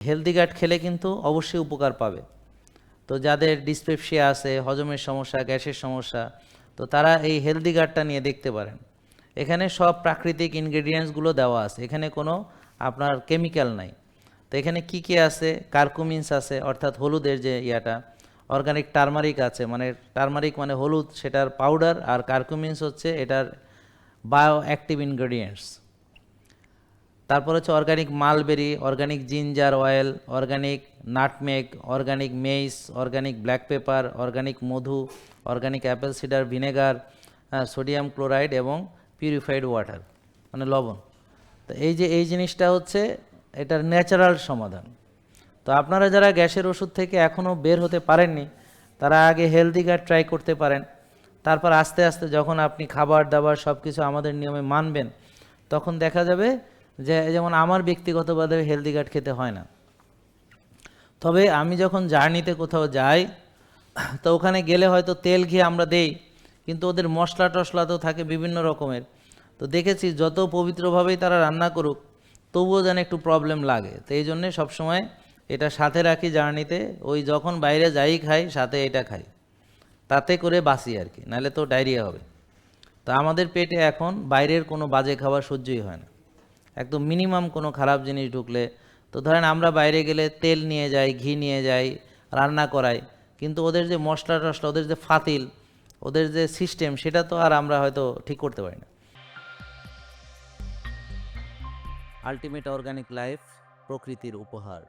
Healthy guard খেলে কিন্তু অবশ্যই উপকার পাবে। তো যাদের ডিসপেপসিয়া আছে, হজমের সমস্যা, গ্যাসের সমস্যা, তো তারা এই হেলদি গার্ডটা নিয়ে দেখতে পারেন। এখানে সব প্রাকৃতিক ইনগ্রেডিয়েন্টসগুলো দেওয়া আছে। এখানে কোনো আপনার কেমিক্যাল নাই। তো এখানে কি কি আছে? কার্কুমিনস আছে, অর্থাৎ হলুদের যে ইয়াটা অর্গানিক টার্মারিক আছে মানে টার্মারিক মানে হলুদ, সেটার পাউডার আর কার্কুমিনস হচ্ছে এটার বায়ো অ্যাক্টিভ ইনগ্রেডিয়েন্টস তারপর হচ্ছে organic mulberry organic ginger oil organic nutmeg organic mace organic black pepper organic মধু organic apple cider vinegar sodium chloride এবং পিউরিফাইড ওয়াটার মানে লবণ। তো এই যে, এই জিনিসটা হচ্ছে এটার ন্যাচারাল সমাধান। তো আপনারা যারা গ্যাসের ওষুধ থেকে এখনও বের হতে পারেননি, তারা আগে হেলদি গার্ড ট্রাই করতে পারেন। তারপর আস্তে আস্তে যখন আপনি খাবার দাবার সব কিছু আমাদের নিয়মে মানবেন, তখন দেখা যাবে যে যেমন আমার ব্যক্তিগতভাবে হেলদি গার্ড খেতে হয় না। তবে আমি যখন জার্নিতে কোথাও যাই, তো ওখানে গেলে হয়তো তেল ঘি আমরা দেই, কিন্তু ওদের মশলা টশলা তো থাকে বিভিন্ন রকমের। তো দেখেছি যত পবিত্রভাবেই তারা রান্না করুক, তবুও যেন একটু প্রবলেম লাগে। তো এই জন্যে সবসময় এটা সাথে রাখি জার্নিতে ওই যখন বাইরে যাই খাই, সাথে এটা খাই। তাতে করে বাঁচি আর কি, নাহলে তো ডায়রিয়া হবে। তো আমাদের পেটে এখন বাইরের কোনো বাজে খাবার সহ্যই হয় না। একদম মিনিমাম কোনো খারাপ জিনিস ঢুকলে, তো ধরেন আমরা বাইরে গেলে তেল নিয়ে যাই, ঘি নিয়ে যাই, রান্না করাই, কিন্তু ওদের যে মশলা টশলা ওদের যে ফাতিল, ওদের যে সিস্টেম সেটা তো আর আমরা হয়তো ঠিক করতে পারি না। আলটিমেট অর্গানিক লাইফ প্রকৃতির উপহার।